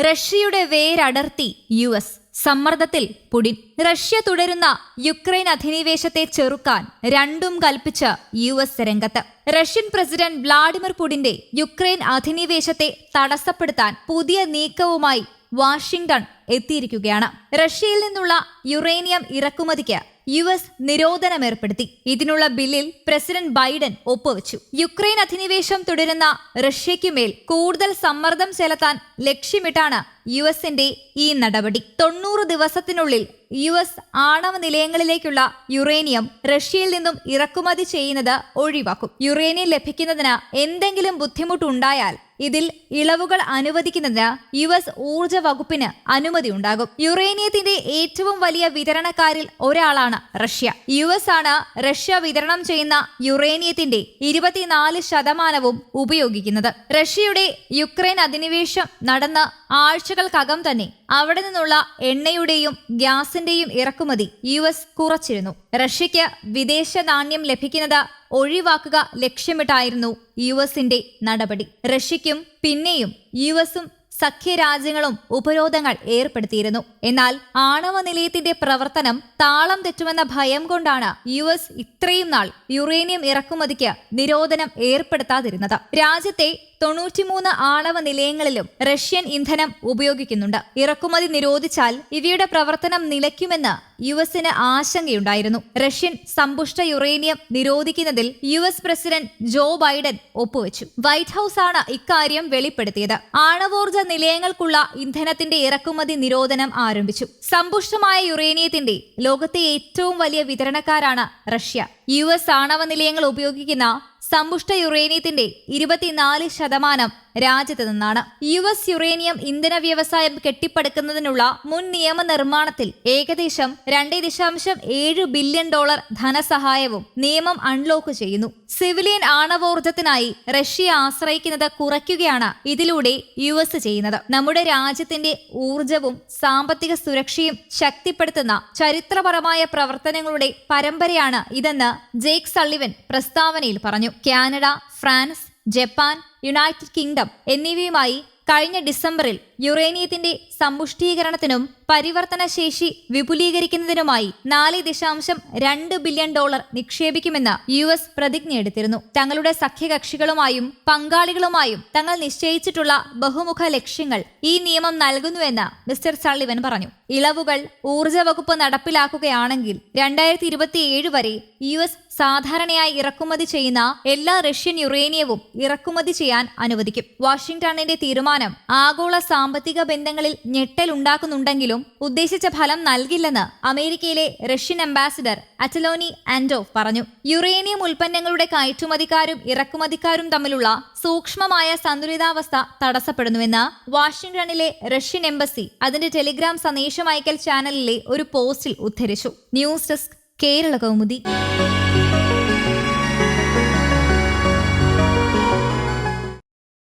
റഷ്യയുടെ വേരടർത്തി U S. സമ്മർദ്ദത്തിൽ പുടിൻ റഷ്യ തുടരുന്ന യുക്രൈൻ അധിനിവേശത്തെ ചെറുക്കാൻ രണ്ടും കൽപ്പിച്ച യു എസ് രംഗത്ത്. റഷ്യൻ പ്രസിഡന്റ് വ്ളാഡിമിർ പുടിന്റെ യുക്രൈൻ അധിനിവേശത്തെ തടസ്സപ്പെടുത്താൻ പുതിയ നീക്കവുമായി വാഷിംഗ്ടൺ എത്തിയിരിക്കുകയാണ്. റഷ്യയിൽ നിന്നുള്ള യുറേനിയം ഇറക്കുമതിക്ക് യു എസ് നിരോധനം ഏർപ്പെടുത്തി ഇതിനുള്ള ബില്ലിൽ പ്രസിഡന്റ് ബൈഡൻ ഒപ്പുവച്ചു. യുക്രൈൻ അധിനിവേശം തുടരുന്ന റഷ്യയ്ക്കുമേൽ കൂടുതൽ സമ്മർദ്ദം ചെലുത്താൻ ലക്ഷ്യമിട്ടാണ് യു എസിന്റെ ഈ നടപടി. തൊണ്ണൂറ് ദിവസത്തിനുള്ളിൽ യു എസ് ആണവ നിലയങ്ങളിലേക്കുള്ള യുറേനിയം റഷ്യയിൽ നിന്നും ഇറക്കുമതി ചെയ്യുന്നത് ഒഴിവാക്കും. യുറേനിയം ലഭിക്കുന്നതിന് എന്തെങ്കിലും ബുദ്ധിമുട്ടുണ്ടായാൽ ഇതിൽ ഇളവുകൾ അനുവദിക്കുന്നതിന് യു എസ് ഊർജ വകുപ്പിന് അനുമതി ഉണ്ടാകും യുറേനിയത്തിന്റെ ഏറ്റവും വലിയ വിതരണക്കാരിൽ ഒരാളാണ് റഷ്യ. യു എസ് ആണ് റഷ്യ വിതരണം ചെയ്യുന്ന യുറേനിയത്തിന്റെ ഇരുപത്തിനാല് ശതമാനവും ഉപയോഗിക്കുന്നത്. റഷ്യയുടെ യുക്രൈൻ അധിനിവേശം നടന്ന ആഴ്ചകൾക്കകം തന്നെ അവിടെ നിന്നുള്ള എണ്ണയുടെയും ഗ്യാസിന്റെയും ഇറക്കുമതി യു എസ് കുറച്ചിരുന്നു. റഷ്യയ്ക്ക് വിദേശ നാണ്യം ലഭിക്കുന്നത് ഒഴിവാക്കുക ലക്ഷ്യമിട്ടായിരുന്നു യു എസിന്റെ നടപടി. റഷ്യയ്ക്കും പിന്നെയും യു എസും സഖ്യരാജ്യങ്ങളും ഉപരോധങ്ങൾ ഏർപ്പെടുത്തിയിരുന്നു. എന്നാൽ ആണവ നിലയത്തിന്റെ പ്രവർത്തനം താളം തെറ്റുമെന്ന ഭയം കൊണ്ടാണ് യു എസ് ഇത്രയും നാൾ യുറേനിയം ഇറക്കുമതിക്ക് നിരോധനം ഏർപ്പെടുത്താതിരുന്നത്. രാജ്യത്തെ തൊണ്ണൂറ്റിമൂന്ന് ആണവ നിലയങ്ങളിലും റഷ്യൻ ഇന്ധനം ഉപയോഗിക്കുന്നുണ്ട്. ഇറക്കുമതി നിരോധിച്ചാൽ ഇവയുടെ പ്രവർത്തനം നിലയ്ക്കുമെന്ന് യു എസിന് ആശങ്കയുണ്ടായിരുന്നു. റഷ്യൻ സമ്പുഷ്ട uranium നിരോധിക്കുന്നതിൽ U S president Joe Biden ഒപ്പുവെച്ചു. വൈറ്റ് ഹൌസ് ആണ് ഇക്കാര്യം വെളിപ്പെടുത്തിയത്. ആണവോർജ നിലയങ്ങൾക്കുള്ള ഇന്ധനത്തിന്റെ ഇറക്കുമതി നിരോധനം ആരംഭിച്ചു. സമ്പുഷ്ടമായ യുറേനിയത്തിന്റെ ലോകത്തെ ഏറ്റവും വലിയ വിതരണക്കാരാണ് റഷ്യ. യു എസ് ആണവ നിലയങ്ങൾ ഉപയോഗിക്കുന്ന സമ്പുഷ്ട യുറേനിയത്തിന്റെ ഇരുപത്തിനാല് ശതമാനം രാജ്യത്ത് നിന്നാണ്. യു എസ് യുറേനിയം ഇന്ധന വ്യവസായം കെട്ടിപ്പടുക്കുന്നതിനുള്ള മുൻ നിയമ നിർമ്മാണത്തിൽ ഏകദേശം രണ്ട് ദശാംശം ഏഴ് ബില്യൺ ഡോളർ ധനസഹായവും നിയമം അൺലോക്ക് ചെയ്യുന്നു. സിവിലിയൻ ആണവോർജത്തിനായി റഷ്യ ആശ്രയിക്കുന്നത് കുറയ്ക്കുകയാണ് ഇതിലൂടെ യു എസ് ചെയ്യുന്നത്. നമ്മുടെ രാജ്യത്തിന്റെ ഊർജവും സാമ്പത്തിക സുരക്ഷയും ശക്തിപ്പെടുത്തുന്ന ചരിത്രപരമായ പ്രവർത്തനങ്ങളുടെ പരമ്പരയാണ് ഇതെന്ന് ജേക്ക് സള്ളിവൻ പ്രസ്താവനയിൽ പറഞ്ഞു. Canada France Japan United Kingdom എന്നിവയുമായി കഴിഞ്ഞ ഡിസംബറിൽ യുറേനിയത്തിന്റെ സമ്പുഷ്ടീകരണത്തിനും പരിവർത്തനശേഷി വിപുലീകരിക്കുന്നതിനുമായി നാല് ദശാംശം രണ്ട് ബില്യൺ ഡോളർ നിക്ഷേപിക്കുമെന്ന് യു എസ് പ്രതിജ്ഞയെടുത്തിരുന്നു തങ്ങളുടെ സഖ്യകക്ഷികളുമായും പങ്കാളികളുമായും തങ്ങൾ നിശ്ചയിച്ചിട്ടുള്ള ബഹുമുഖ ലക്ഷ്യങ്ങൾ ഈ നിയമം നൽകുന്നുവെന്ന് മിസ്റ്റർ സള്ളിവൻ പറഞ്ഞു. ഇളവുകൾ ഊർജ വകുപ്പ് നടപ്പിലാക്കുകയാണെങ്കിൽ രണ്ടായിരത്തി ഇരുപത്തിയേഴ് വരെ യു എസ് സാധാരണയായി ഇറക്കുമതി ചെയ്യുന്ന എല്ലാ റഷ്യൻ യുറേനിയവും ഇറക്കുമതി ചെയ്യാൻ അനുവദിക്കും. വാഷിംഗ്ടണിന്റെ തീരുമാനം ആഗോള സാമ്പത്തിക ബന്ധങ്ങളിൽ ഞെട്ടലുണ്ടാക്കുന്നുണ്ടെങ്കിലും ഉദ്ദേശിച്ച ഫലം നൽകില്ലെന്ന് അമേരിക്കയിലെ റഷ്യൻ അംബാസിഡർ അറ്റലോനി ആൻഡോഫ് പറഞ്ഞു. യുറേനിയം ഉൽപ്പന്നങ്ങളുടെ കയറ്റുമതിക്കാരും ഇറക്കുമതിക്കാരും തമ്മിലുള്ള സൂക്ഷ്മമായ സന്തുലിതാവസ്ഥ തടസ്സപ്പെടുന്നുവെന്ന് വാഷിംഗ്ടണിലെ റഷ്യൻ എംബസി അതിന്റെ ടെലിഗ്രാം സന്ദേശം അയക്കൽ ചാനലിലെ ഒരു പോസ്റ്റിൽ ഉദ്ധരിച്ചു. News desk Kerala Kaumudi.